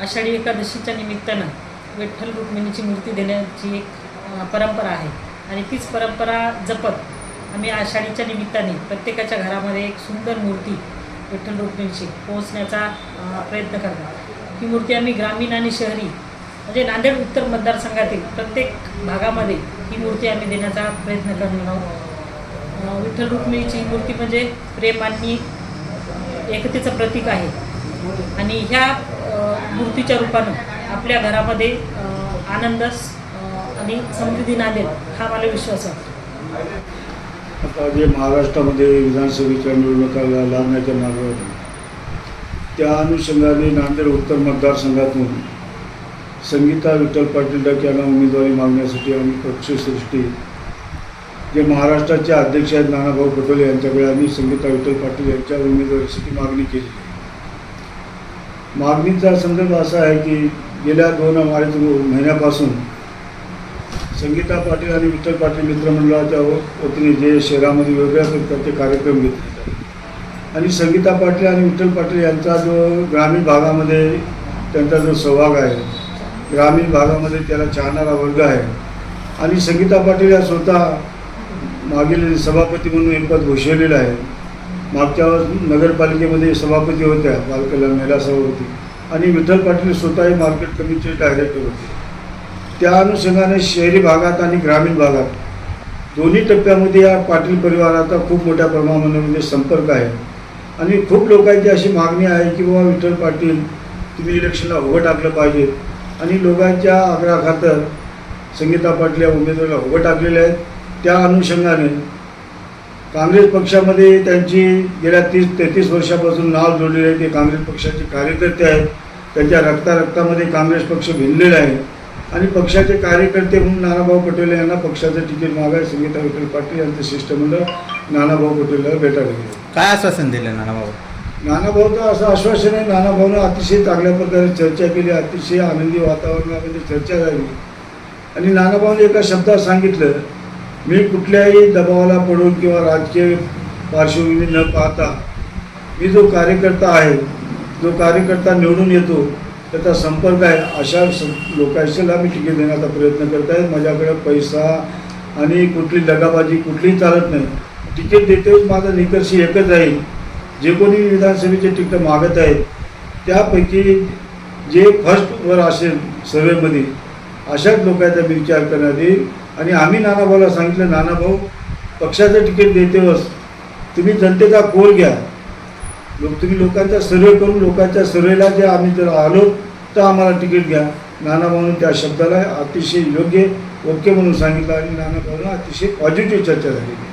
आषाढी एकादशीच्या निमित्तानं विठ्ठल रुक्मिणीची मूर्ती देण्याची एक परंपरा आहे. आणि तीच परंपरा जपत आम्ही आषाढीच्या निमित्ताने प्रत्येकाच्या घरामध्ये एक सुंदर मूर्ती विठ्ठल रुक्मिणीची पोहोचण्याचा प्रयत्न करतो ही मूर्ती आम्ही ग्रामीण आणि शहरी म्हणजे नांदेड उत्तर मतदारसंघातील प्रत्येक भागामध्ये ही मूर्ती आम्ही देण्याचा प्रयत्न करणार आहोत. विठ्ठल रुक्मिणीची ही मूर्ती म्हणजे प्रेम आणि एकतेचं प्रतीक आहे. आणि ह्या मूर्तीच्या रूपानं आपल्या घरामध्ये अ, आनंद आणि समृद्धी नांदेल हा मला विश्वास वाटतो आता जे महाराष्ट्रामध्ये विधानसभेच्या निवडणुका लागण्याच्या मार्गावर त्या अनुषंगाने नांदेड उत्तर मतदारसंघातून संगीता विठ्ठल पाटील डक यांना उमेदवारी मागण्यासाठी आम्ही पक्षसृष्टी जे महाराष्ट्राचे अध्यक्ष आहेत नानाभाऊ पटोले यांच्याकडे आम्ही संगीता विठ्ठल पाटील यांच्या उमेदवारीसाठी मागणी केली. मागणीचा संदर्भ असा आहे की गेल्या दोन अडीच महिन्यापासून संगीता पाटील आणि विठ्ठल पाटील मित्रमंडळाच्या वतीने जे शहरामध्ये वेगळ्या प्रकारचे कार्यक्रम घेतले आणि संगीता पाटील आणि विठ्ठल पाटील यांचा जो ग्रामीण भागामध्ये त्यांचा जो सहभाग आहे ग्रामीण भागामध्ये त्याला चाहणारा वर्ग आहे. आणि संगीता पाटील या स्वतः मागील सभापती म्हणून हे पद आहे. मागच्या नगरपालिकेमध्ये सभापती होत्या बालकल्याण महिला होती आणि विठ्ठल पाटील स्वतःही मार्केट कमिटीचे डायरेक्टर होते. त्या अनुषंगाने शहरी भागात आणि ग्रामीण भागात दोन्ही टप्प्यामध्ये या पाटील परिवाराचा खूप मोठ्या प्रमाणामध्ये संपर्क आहे. आणि खूप लोकांची अशी मागणी आहे की बाबा विठ्ठल पाटील तुम्ही इलेक्शनला उभं टाकलं पाहिजे. आणि लोकांच्या आग्रहाखातर संगीता पाटील या उमेदवाराला उभं टाकलेले आहेत त्या अनुषंगाने काँग्रेस पक्षामध्ये त्यांची गेल्या तीस तेहतीस वर्षापासून नाव जोडलेले आहे. ते काँग्रेस पक्षाचे कार्यकर्ते आहेत. त्यांच्या रक्ता रक्तामध्ये काँग्रेस पक्ष भिनलेला आहे. आणि पक्षाचे कार्यकर्ते म्हणून नानाभाऊ पटेल यांना पक्षाचं तिकीट मागाय संगीता विठ्ठल पाटील यांचं शिष्टमंडळ नानाभाऊ पटेलला भेटायला गेले. काय आश्वासन दिलं नाना भाऊ नानाभाऊचं असं आश्वासन आहे नानाभाऊनं अतिशय चांगल्या प्रकारे चर्चा केली अतिशय आनंदी वातावरणामध्ये चर्चा झाली. आणि नानाभाऊने एका शब्दात सांगितलं मी कुठल्याही दबावाला पडून किंवा राजकीय पार्श्वभूमी न पाहता मी जो कार्यकर्ता आहे जो कार्यकर्ता निवडून येतो त्याचा संपर्क आहे अशा लोकांशीला मी तिकीट देण्याचा प्रयत्न करत आहे. माझ्याकडे पैसा आणि कुठली दगाबाजी कुठलीही चालत नाही. तिकीट देतेच माझा निकर्षी एकच राहील जे कोणी विधानसभेचे तिकीट मागत आहेत त्यापैकी जे फर्स्टवर असेल सर्वेमध्ये अशाच लोकांचा विचार करण्यात येईल आणि आम्ही नानाभाऊला सांगितलं नानाभाऊ पक्षाचं तिकीट देतेवच तुम्ही जनतेचा कोल घ्या. लोक तुम्ही लोकांचा सर्वे करून लोकांच्या सर्वेला जे आम्ही जर आलो तर आम्हाला तिकीट घ्या. नानाभाऊने त्या शब्दाला अतिशय योग्य ओके म्हणून सांगितलं आणि नानाभाऊला अतिशय पॉझिटिव्ह चर्चा झालेली